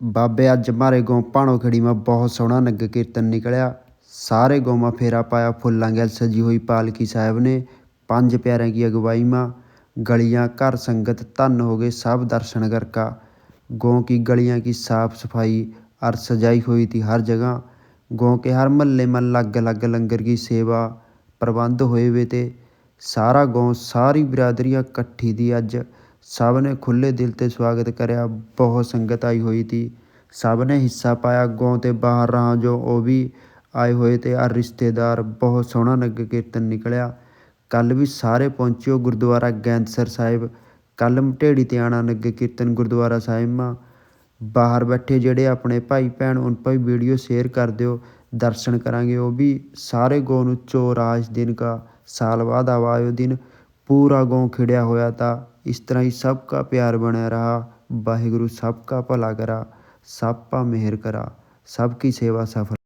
ਬਾਬੇ ਅੱਜ ਮਾਰੇ ਗੋਂ ਪਾਣੋ ਖੜੀ ਮਾ ਬਹੁਤ ਸੋਹਣਾ ਨੱਗ ਕੀਰਤਨ ਨਿਕਲਿਆ। ਸਾਰੇ ਗੋਮਾ ਫੇਰਾ ਪਾਇਆ, ਫੁੱਲਾਂ ਗੈਲ ਸਜੀ ਹੋਈ ਪਾਲਕੀ ਸਾਹਿਬ ਨੇ, ਪੰਜ ਪਿਆਰਿਆਂ ਦੀ ਅਗਵਾਈ ਮਾ, ਗਲੀਆਂ ਘਰ ਸੰਗਤ ਧੰਨ ਹੋ ਗਏ ਸਭ ਦਰਸ਼ਨ ਕਰਕਾ ਗੋਂ ਕੀ ਗਲੀਆਂ ਕੀ ਸਾਫ਼ ਸਫ਼ਾਈ, ਅਰ ਸਜਾਈ ਹੋਈ ਤੀ ਹਰ ਜਗ੍ਹਾ। ਗੋਂ ਕੇ ਹਰ ਮਹੱਲੇ ਮਨ ਲੱਗ ਲੱਗ ਲੰਗਰ ਕੀ ਸੇਵਾ ਪ੍ਰਬੰਧ ਹੋਏ ਵੇ ਤੇ। ਸਾਰਾ ਗੋਂ ਸਾਰੀ ਬਰਾਦਰੀਆਂ ਇਕੱਠੀ ਦੀ ਅੱਜ। ਸਭ ਨੇ ਖੁੱਲ੍ਹੇ ਦਿਲ ਤੇ ਸਵਾਗਤ ਕਰਿਆ। ਬਹੁਤ ਸੰਗਤ ਆਈ ਹੋਈ ਤੀ ਸਭ ਨੇ ਹਿੱਸਾ ਪਾਇਆ। ਗਾਉਂ ਤੇ ਬਾਹਰ ਰਹਾਂ ਜੋ ਉਹ ਵੀ ਆਏ ਹੋਏ ਤੇ ਆ ਰਿਸ਼ਤੇਦਾਰ ਬਹੁਤ ਸੋਹਣਾ ਨਗਰ ਕੀਰਤਨ ਨਿਕਲਿਆ। ਕੱਲ ਵੀ ਸਾਰੇ ਪਹੁੰਚਿਓ ਗੁਰਦੁਆਰਾ ਗੈਂਦਸਰ ਸਾਹਿਬ। ਕੱਲ ਮਟੇੜੀ ਤੇ ਆਣਾ ਨਗਰ ਕੀਰਤਨ ਗੁਰਦੁਆਰਾ ਸਾਹਿਬ ਮਾ। ਬਾਹਰ ਬੈਠੇ ਜਿਹੜੇ ਆਪਣੇ ਭਾਈ ਭੈਣ ਉਨ ਭਾਈ ਵੀਡੀਓ ਸ਼ੇਅਰ ਕਰ ਦਿਓ। ਦਰਸ਼ਨ ਕਰਾਂਗੇ। ਉਹ ਵੀ ਸਾਰੇ ਗੋ ਨੂੰ ਚੋਰ ਚੋਰਾਜ ਦਿਨ ਕਾ ਸਾਲ ਬਾਅਦ ਆਵਾਇਓ ਦਿਨ। ਪੂਰਾ ਗੋਂ ਖਿੜਿਆ ਹੋਇਆ ਤਾਂ ਇਸ ਤਰ੍ਹਾਂ ਹੀ ਸਭ ਕਾ ਪਿਆਰ ਬਣਿਆ ਰਹਾ, ਵਾਹਿਗੁਰੂ ਸਭ ਕਾ ਭਲਾ ਕਰਾ, ਸਭ ਪਾ ਮਿਹਰ ਕਰਾ, ਸਭ ਕੀ ਸੇਵਾ ਸਫਲ